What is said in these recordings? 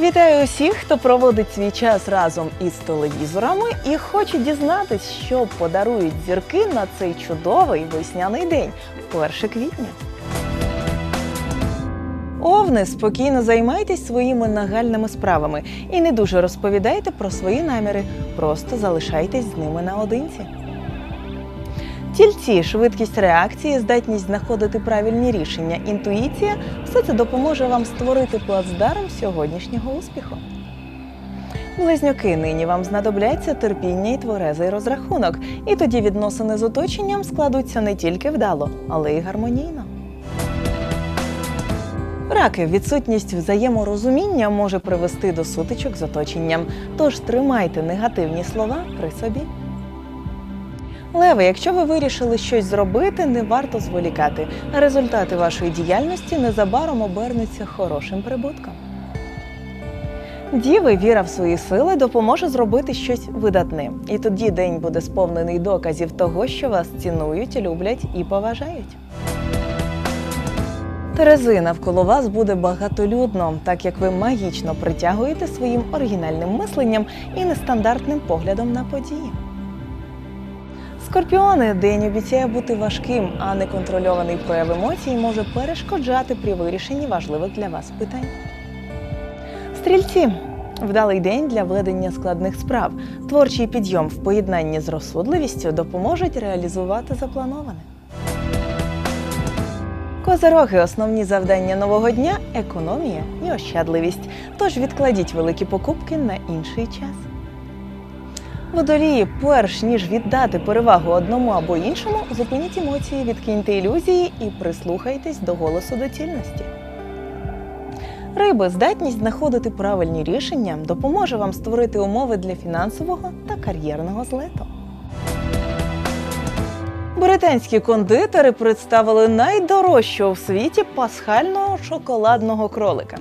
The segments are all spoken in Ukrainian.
Вітаю усіх, хто проводить свій час разом із телевізорами і хоче дізнатись, що подарують зірки на цей чудовий весняний день 1 квітня. Овни, спокійно займайтесь своїми нагальними справами і не дуже розповідайте про свої наміри, просто залишайтесь з ними наодинці. Тільці, швидкість реакції, здатність знаходити правильні рішення, інтуїція все це допоможе вам створити плацдарм сьогоднішнього успіху. Близнюки нині вам знадобляться терпіння і тверезий розрахунок, і тоді відносини з оточенням складуться не тільки вдало, але й гармонійно. Раки, відсутність взаєморозуміння може привести до сутичок з оточенням, тож тримайте негативні слова при собі. Леви, якщо ви вирішили щось зробити, не варто зволікати. Результати вашої діяльності незабаром обернуться хорошим прибутком. Діви, віра в свої сили допоможе зробити щось видатне. І тоді день буде сповнений доказів того, що вас цінують, люблять і поважають. Терези навколо вас буде багатолюдно, так як ви магічно притягуєте своїм оригінальним мисленням і нестандартним поглядом на події. Скорпіони день обіцяє бути важким, а неконтрольований прояв емоцій може перешкоджати при вирішенні важливих для вас питань. Стрільці вдалий день для ведення складних справ. Творчий підйом в поєднанні з розсудливістю допоможуть реалізувати заплановане. Козероги основні завдання нового дня економія і ощадливість. Тож відкладіть великі покупки на інший час. Водолії, перш ніж віддати перевагу одному або іншому, зупиніть емоції, відкиньте ілюзії і прислухайтесь до голосу доцільності. Риби, здатність знаходити правильні рішення допоможе вам створити умови для фінансового та кар'єрного злету. Британські кондитери представили найдорожчого в світі пасхального шоколадного кролика.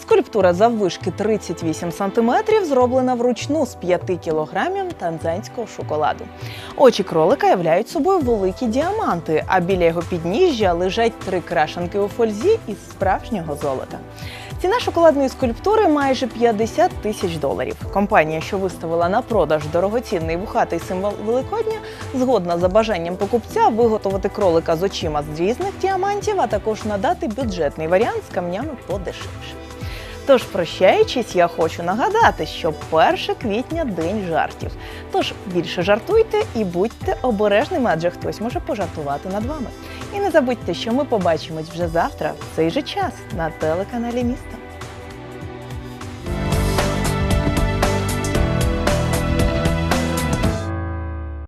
Скульптура заввишки 38 см зроблена вручну з 5 кілограмів танзанського шоколаду. Очі кролика являють собою великі діаманти, а біля його підніжжя лежать три крашенки у фользі із справжнього золота. Ціна шоколадної скульптури майже 50 тисяч доларів. Компанія, що виставила на продаж дорогоцінний вухатий символ Великодня, згодна за бажанням покупця виготовити кролика з очима з різних діамантів, а також надати бюджетний варіант з камнями подешевше. Тож, прощаючись, я хочу нагадати, що 1 квітня день жартів. Тож більше жартуйте і будьте обережними, адже хтось може пожартувати над вами. І не забудьте, що ми побачимось вже завтра в цей же час на телеканалі Міст.